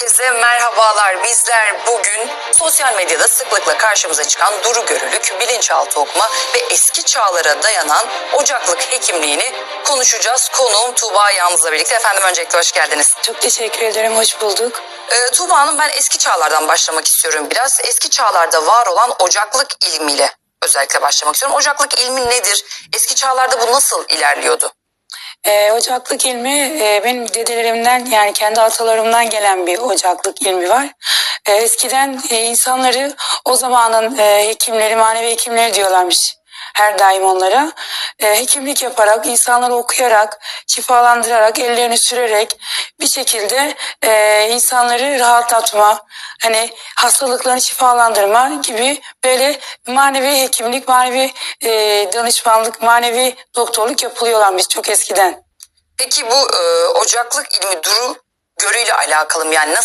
Herkese merhabalar. Bizler bugün sosyal medyada sıklıkla karşımıza çıkan duru görülük, bilinçaltı okuma ve eski çağlara dayanan ocaklık hekimliğini konuşacağız. Konuğum Tuğba Yalnız'la birlikte. Efendim öncelikle hoş geldiniz. Çok teşekkür ederim, hoş bulduk. Ee, Tuğba Hanım ben eski çağlardan başlamak istiyorum biraz. Eski çağlarda var olan ocaklık ilmiyle özellikle başlamak istiyorum. Ocaklık ilmi nedir? Eski çağlarda bu nasıl ilerliyordu? Ee, ocaklık ilmi e, benim dedelerimden yani kendi atalarımdan gelen bir ocaklık ilmi var. Ee, eskiden e, insanları o zamanın e, hekimleri, manevi hekimleri diyorlarmış her daim onlara. E, hekimlik yaparak, insanları okuyarak, şifalandırarak, ellerini sürerek bir şekilde e, insanları rahatlatma, hani hastalıklarını şifalandırma gibi böyle manevi hekimlik, manevi e, danışmanlık, manevi doktorluk yapılıyorlarmış çok eskiden. Peki bu e, ocaklık ilmi duru görüyle alakalı mı? Yani nasıl